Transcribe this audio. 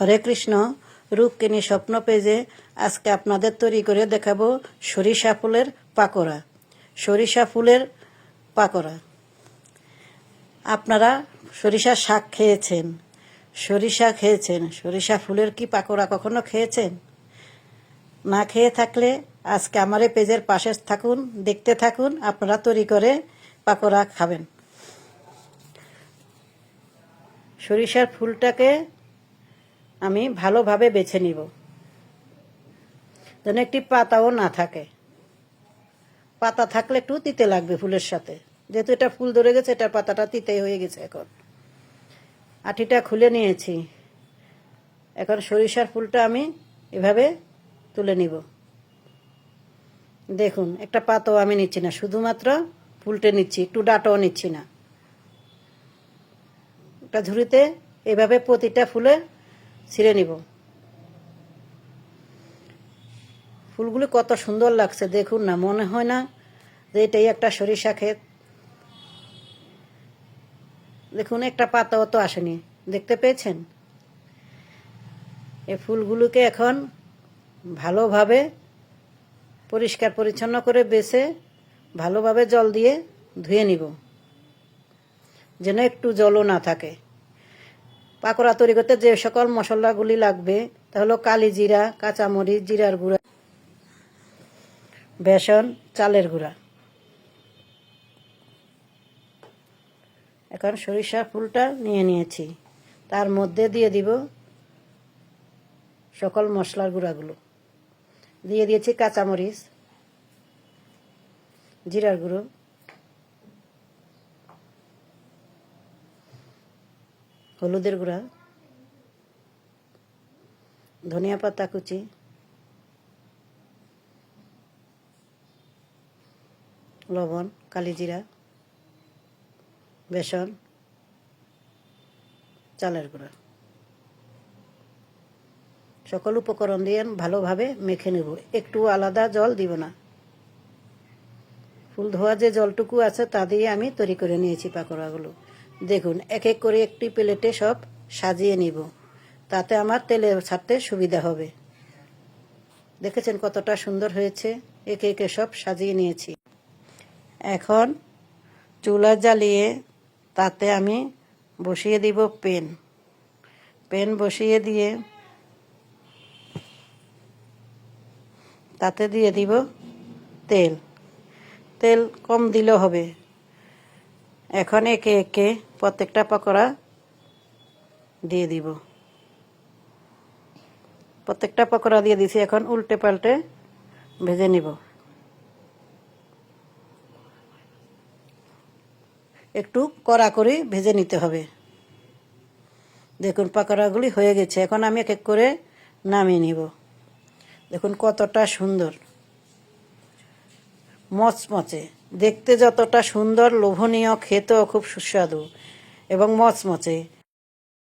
হরে কৃষ্ণ, রূপকিনী স্বপ্ন পেজে আজকে আপনাদের তৈরি করে দেখাবো সরিষা ফুলের পাকোড়া। সরিষা ফুলের পাকোড়া। আপনারা সরিষা শাক খেয়েছেন। সরিষা খেয়েছেন। সরিষা ফুলের কি পাকোড়া কখনো খেয়েছেন? না খেয়ে থাকলে আজকে আমার এই পেজের পাশে থাকুন, দেখতে থাকুন, আপনারা তৈরি করে পাকোড়া খাবেন। সরিষার ফুলটাকে আমি ভালোভাবে বেছে নিব। যেন একটি পাতাও না থাকে। পাতা থাকলে একটু তিতে লাগবে ফুলের সাথে। যেহেতু এটা ফুল ধরে গেছে, এটা পাতাটা তিতে হয়ে গেছে এখন। আঠিটা খুলে নিয়েছি। এখন সরিষার ফুলটা আমি এভাবে তুলে নিব। দেখুন, একটা পাতাও আমি নিচ্ছি না, শুধুমাত্র ফুলটে নিচ্ছি, একটু ডাটাও নিচ্ছি না। একটা ঝুড়িতে এভাবে প্রতিটা ফুলে ছিঁড়ে নিব। ফুলগুলি কত সুন্দর লাগছে, দেখুন না, মনে হয় না যে এটাই একটা সরিষা ক্ষেত। দেখুন, একটা পাতাও তো আসেনি, দেখতে পেয়েছেন? এই ফুলগুলোকে এখন ভালোভাবে পরিষ্কার পরিচ্ছন্ন করে বেছে ভালোভাবে জল দিয়ে ধুয়ে নিব, যেন একটু জলও না থাকে। পাকোড়া তৈরি করতে যে সকল মশলাগুলি লাগবে, তা হলো কালি জিরা, কাঁচামরিচ, জিরার গুঁড়া, বেসন, চালের গুঁড়া। এখন সরিষা ফুলটা নিয়ে নিয়েছি। তার মধ্যে দিয়ে দিব সকল মশলার গুঁড়াগুলো। দিয়ে দিয়েছি কাঁচামরিচ, জিরার গুঁড়ো হলুদের গুঁড়া, ধনিয়া পাতা কুচি, লবণ কালিজিরা বেসন, চালের গুঁড়া। সকল উপকরণ দিয়ে ভালোভাবে মেখে নেব। একটু আলাদা জল দিব না। ফুল ধোয়া যে জলটুকু আছে তা দিয়ে আমি তৈরি করে নিয়েছি পাকোড়াগুলো। দেখুন, এক এক করে একটি প্লেটে সব সাজিয়ে নিব। তাতে আমার তেলে ছাড়তে সুবিধা হবে। দেখেছেন কতটা সুন্দর হয়েছে? একে একে সব সাজিয়ে নিয়েছি। এখন চুলা জ্বালিয়ে তাতে আমি বসিয়ে দিব পেন। পেন বসিয়ে দিয়ে তাতে দিয়ে দিব তেল। তেল কম দিলেও হবে। এখন একে একে প্রত্যেকটা পকোড়া দিয়ে দিব। প্রত্যেকটা পকোড়া দিয়ে দিছি, এখন উল্টে পাল্টে ভেজে নিব। একটু কড়া করে ভেজে নিতে হবে। দেখুন, পাকোড়াগুলি হয়ে গেছে। এখন আমি এক এক করে নামিয়ে নিব। দেখুন, কতটা সুন্দর। মচমচে। দেখতে যতটা সুন্দর লোভনীয় খেতেও খুব সুস্বাদু এবং মচমচে।